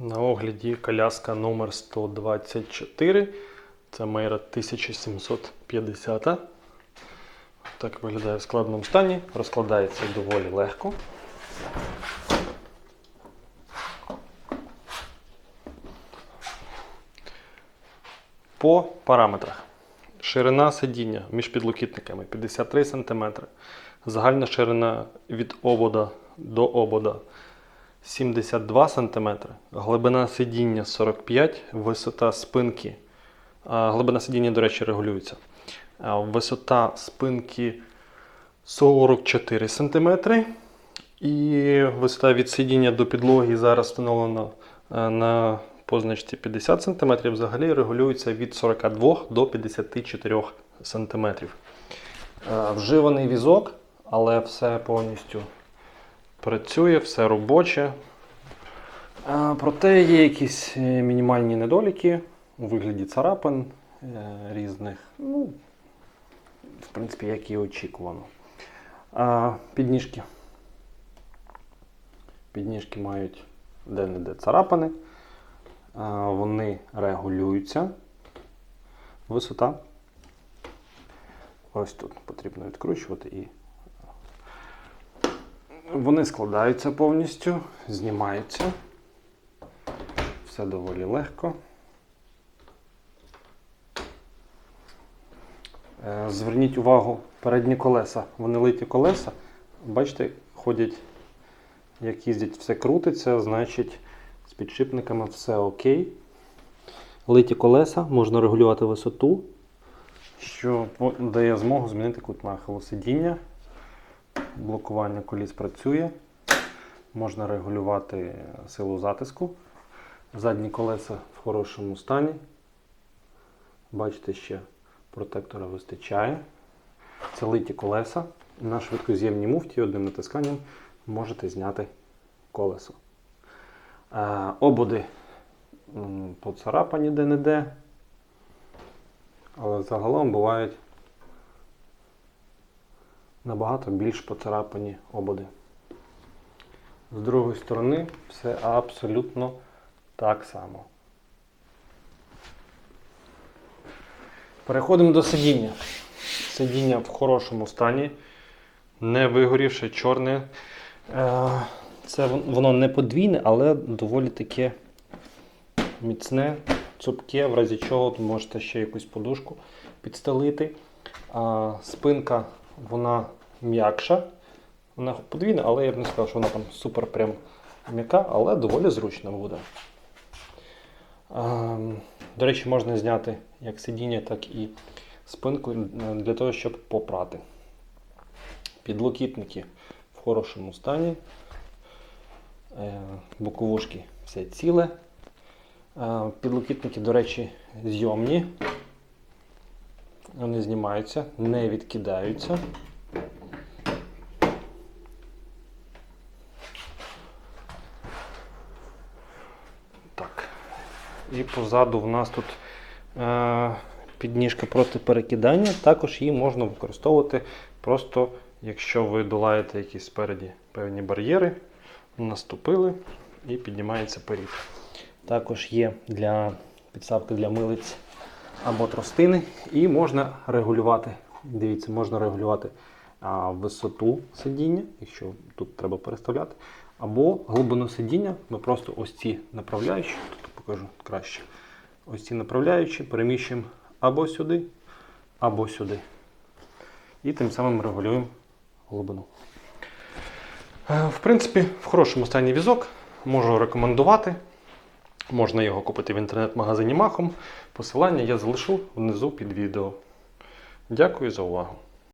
На огляді коляска номер 124. Це Мейра 1750. Так виглядає в складному стані. Розкладається доволі легко. По параметрах. Ширина сидіння між підлокітниками 53 см. Загальна ширина від обода до обода 72 см. Глибина сидіння 45 висота спинки. Глибина сидіння, до речі, регулюється. Висота спинки 44 см. І висота від сидіння до підлоги зараз встановлена е, на позначці 50 см. Взагалі регулюється від 42 до 54 см. Е, Вживаний візок, але все повністю працює, все робоче. Е, Проте є якісь е, мінімальні недоліки у вигляді царапин е, різних. Ну, в принципі, як і очікувано. Підніжки. Підніжки мають де-не-де царапини. Вони регулюються. Висота. Ось тут потрібно відкручувати і. Вони складаються повністю, знімаються. Все доволі легко. Е, Зверніть увагу, передні колеса. Вони литі колеса. Бачите, ходять, як їздять, все крутиться, значить з підшипниками все окей. Литі колеса, можна регулювати висоту, що дає змогу змінити кут нахилу сидіння. Блокування коліс працює. Можна регулювати силу затиску. Задні колеса в хорошому стані. Бачите, ще протектора вистачає. Це литі колеса. На швидкоз'ємній муфті одним натисканням можете зняти колесо. Е, ободи поцарапані де-не-де. Але загалом бувають набагато більш поцарапані ободи. З другої сторони все абсолютно так само. Переходимо до сидіння. Сидіння в хорошому стані, не вигорівше, чорне. Е, Це воно не подвійне, але доволі таке міцне, цупке, в разі чого можете ще якусь подушку підстелити. Спинка вона м'якша. Вона подвійна, але я б не сказав, що вона там супер прям м'яка, але доволі зручна буде. До речі, можна зняти як сидіння, так і спинку для того, щоб попрати. Підлокітники в хорошому стані. Е, Боковушки все ціле. Е, Підлокітники, до речі, зйомні. Вони знімаються, не відкидаються. І позаду в нас тут е, підніжка проти перекидання. Також її можна використовувати просто, якщо ви долаєте якісь спереді певні бар'єри, наступили і піднімається перід. Також є для підставки для милиць або тростини, і можна регулювати. Дивіться, можна регулювати а, висоту сидіння, якщо тут треба переставляти, або глибину сидіння. Ми просто ось ці направляючі, тут покажу краще. Ось ці направляючі переміщуємо або сюди, або сюди. І тим самим регулюємо глибину. Е, В принципі, в хорошому стані візок можу рекомендувати. Можна його купити в інтернет-магазині Махом. Посилання я залишу внизу під відео. Дякую за увагу.